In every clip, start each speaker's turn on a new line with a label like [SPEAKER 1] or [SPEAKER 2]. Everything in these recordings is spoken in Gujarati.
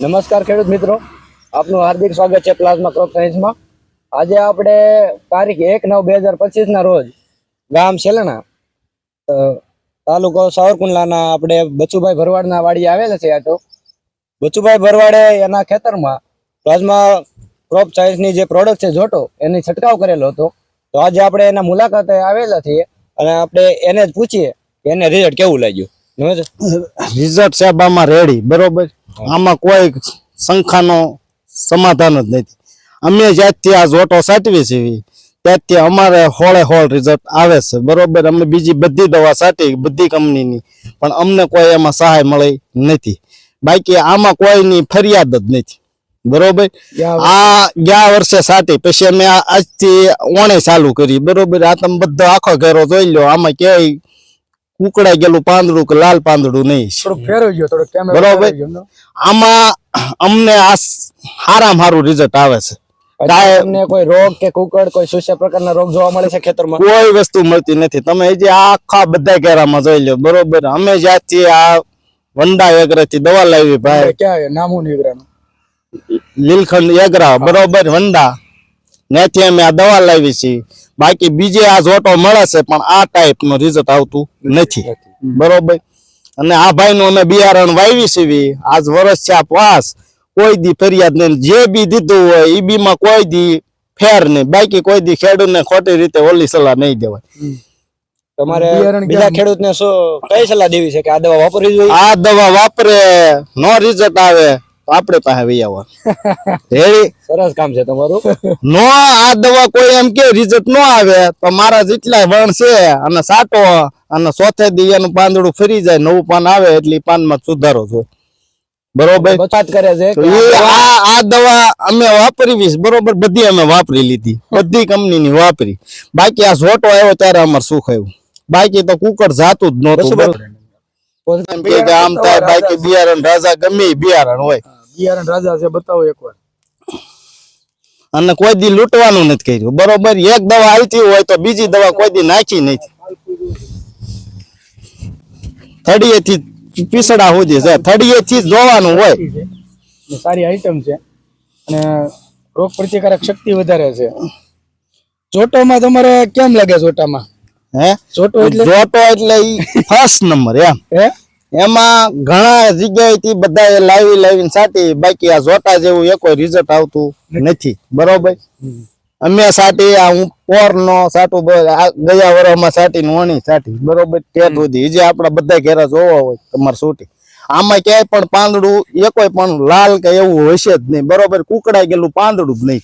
[SPEAKER 1] નમસ્કાર ખેડૂત મિત્રો. આપનું હાર્દિક સ્વાગત છે પ્લાઝમા ક્રોપ સાયન્સમાં. આજે આપણે તારીખ એક નવ બે હજાર પચીસના રોજ ગામ સેલણા તાલુકો સાવરકુંડલાના આપણે બચુભાઈ ભરવાડના વાડી આવેલા છે આ તો. બચુભાઈ ભરવાડે એના ખેતરમાં પ્લાઝમા ક્રોપ સાયન્સની જે પ્રોડક્ટ છે જોટો, એની છંટકાવ કરેલો હતો. તો આજે આપણે એના મુલાકાતે આવેલા છીએ અને આપણે એને જ પૂછીએ એને રિઝલ્ટ કેવું લાગ્યું.
[SPEAKER 2] રિઝલ્ટ સાહેબ આમાં રેડી બરોબર? આમાં કોઈ શંખાનો સમાધાન જ નથી. અમે જ્યાંથી આ જોટો સાચવી છીએ ત્યાંથી અમારે હોળે હોળ રિઝલ્ટ આવે છે બરોબર? અમે બીજી બધી દવા સાચી બધી કંપનીની પણ અમને કોઈ એમાં સહાય મળી નથી. બાકી આમાં કોઈની ફરિયાદ જ નથી બરોબર? આ ગયા વર્ષે સાટી પછી અમે આજથી ઓણે ચાલુ કરી બરોબર? આ તમે બધો આખો ઘેરો જોઈ લો આમાં ક્યાંય ઉકળાઈ ગયેલું પાંદડું કે લાલ પાંદડું નહીં બરોબર. આમાં અમને આ સારામાં સારું રિઝલ્ટ આવે છે.
[SPEAKER 1] તમને કોઈ રોગ કે કુકડ કોઈ સુસ્ય પ્રકારના રોગ જોવા મળે છે ખેતરમાં?
[SPEAKER 2] કોઈ વસ્તુ મળતી નથી. તમે જે આખા બધા ઘેરામાં જોઈ લો બરોબર? અમે જ્યાંથી આ વંડા એગરેથી દવા લાવી ભાઈ.
[SPEAKER 1] ક્યાં નામું નીકળ્યાનું
[SPEAKER 2] લીલખંડ એગરા. બરોબર? વંડા ત્યાંથી અમે આ દવા લાવી છીએ. બાકી બીજે આ જોટો મળે છે પણ આ ટાઈપનું રિઝલ્ટ આવતું નથી. બરોબર? અને આ ભાઈ નું અમે બિયારણ વાવી સીવી આજ વર્ષ છે આ પાસ. કોઈ દી ફરિયાદ નહીં. જે બી દીધું હોય એ બી માં કોઈ દી ફેર નહીં. બાકી કોઈ દી ખેડૂતને ખોટી રીતે ઓલી સલાહ નહીં દેવાય.
[SPEAKER 1] તમારે બીજા? ખેડૂતને શું કઈ સલાહ દેવી છે કે આ દવા વાપરવી જોઈએ?
[SPEAKER 2] આ દવા વાપરે નો રિઝલ્ટ આવે. આપણે પાસે વહી આવવા રેડી?
[SPEAKER 1] સરસ કામ છે તમારું.
[SPEAKER 2] નો આ દવા કોઈ એમ કે રિઝલ્ટ નો આવે તો મારા જેટલા વણ છે અને સાટો અને ચોથે દી એનું પાંદડું ફરી જાય નવું પાન આવે એટલે પાન પાનમાં સુધારો છો. બરોબર?
[SPEAKER 1] બચાત કરે છે. આ
[SPEAKER 2] આ દવા અમે વાપરી બરોબર? બધી અમે વાપરી લીધી. બધી કંપનીની વાપરી. બાકી આ ઝોટો આવ્યો ત્યારે અમારે સુખ આવ્યું બાકી તો કુકર જાતું જ નહોતું આમ થાય બાકી બિયારણ રાજા ગમે બિયારણ હોય.
[SPEAKER 3] બિયારણ રાજા છે બતાવો એકવાર.
[SPEAKER 2] અને કોઈ દી લૂંટવાનું નથી કર્યું. બરોબર એક દવા આવતી હોય તો બીજી દવા કોઈ દી નાખી નથી. થડીએ થી પીસડા સુધી છે. થડીએ થી જોવાનું હોય.
[SPEAKER 3] સારી આઈટમ છે. અને રોગ પ્રતિકારક શક્તિ વધારે છે. જોટોમાં તમારે કેમ લાગે જોટામાં?
[SPEAKER 2] હે?
[SPEAKER 3] જોટો એટલે?
[SPEAKER 2] જોટો એટલે ફર્સ્ટ નંબર એમ.
[SPEAKER 3] હે?
[SPEAKER 2] એમાં ઘણા જગ્યાએથી બધા લાવી લાવીને સાટી બાકી આ જોટા જેવું એ કોઈ રિઝલ્ટ આવતું નથી. બરોબર? અમે સાટી આ હું પોર નો સાટું ગયા વર્ષમાં સાટી વણી સાટી. બરોબર? તે સુધી. જે આપણા બધા ઘેરા જોવા હોય તમારે સૂટી આમાં ક્યાંય પણ પાંદડું એ કોઈ પણ લાલ કે એવું હશે જ નહીં. બરોબર? કુકડાઈ ગયેલું પાંદડું જ નહીં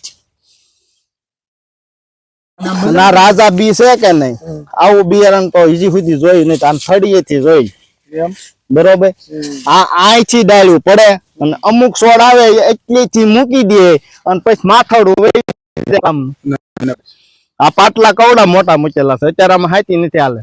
[SPEAKER 2] આ રાજા બી છે કે નહીં? આવું બિયારણ તો હજી સુધી જોયું નહીં આમ થડીએથી જોઈ બરોબર? આ આયથી ડાળ્યું પડે અને અમુક છોડ આવે એટલી થી મૂકી દે અને પછી માથાડું વહી આમ. આ પાટલા કવડા મોટા મૂકેલા છે. અત્યારે આમાં હાથી નથી હાલે.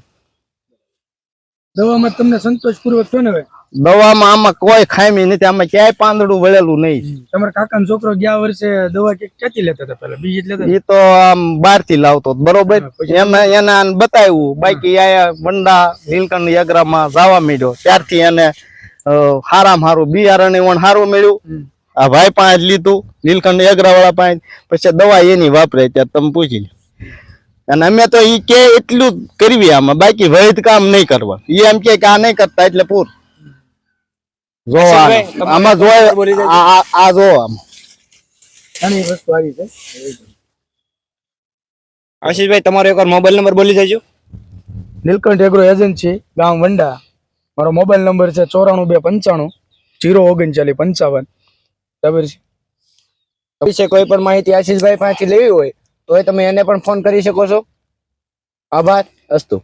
[SPEAKER 3] દવામાં તમને સંતોષપૂર્વક છો ને હવે
[SPEAKER 2] દવામાં આમાં કોઈ ખામી નથી આમાં ક્યાંય પાંદડું વળેલું નહીં.
[SPEAKER 3] તમારા કાકાનો છોકરો ગયા વર્ષે દવા ક્યાંથી લેતા હતા પેલા બીજી લેતા
[SPEAKER 2] એ તો આમ બારથી લાવતો બરોબર? એમ એને બતાવ્યું બાકી આયા વંડા નીલકંઠ યગરામાં જવા માંડ્યો. ત્યારથી એને હારામ હારું બિયારણ પણ હારું મળ્યું. આ ભાઈ પાસે લીધું નીલકંઠ યગરા વાળા પાસે પછી દવા એની વાપરે ત્યારે તમે પૂછી લો અને અમે તો ઈ કે એટલું કરવી આમાં બાકી વૈધ કામ નહીં કરવા એ એમ કે આ નહીં કરતા એટલે પૂર. જો આમાં જો. આ આ- જો આમ.
[SPEAKER 3] ઘણી વસ્તુ આવી છે.
[SPEAKER 1] આશીષભાઈ તમારો એકવાર મોબાઈલ નંબર બોલી દેજો.
[SPEAKER 3] નીલકંઠ એગ્રો એજન્સી ગામ વંડા. મારો મોબાઈલ નંબર છે ચોરાણું બે પંચાણું જીરો ઓગણચાલીસ પંચાવન. છે?
[SPEAKER 1] વિશે કોઈ પણ માહિતી આશીષભાઈ પાસેથી લેવી હોય તો તમે એને પણ ફોન કરી શકો છો. આભાર અસ્તુ.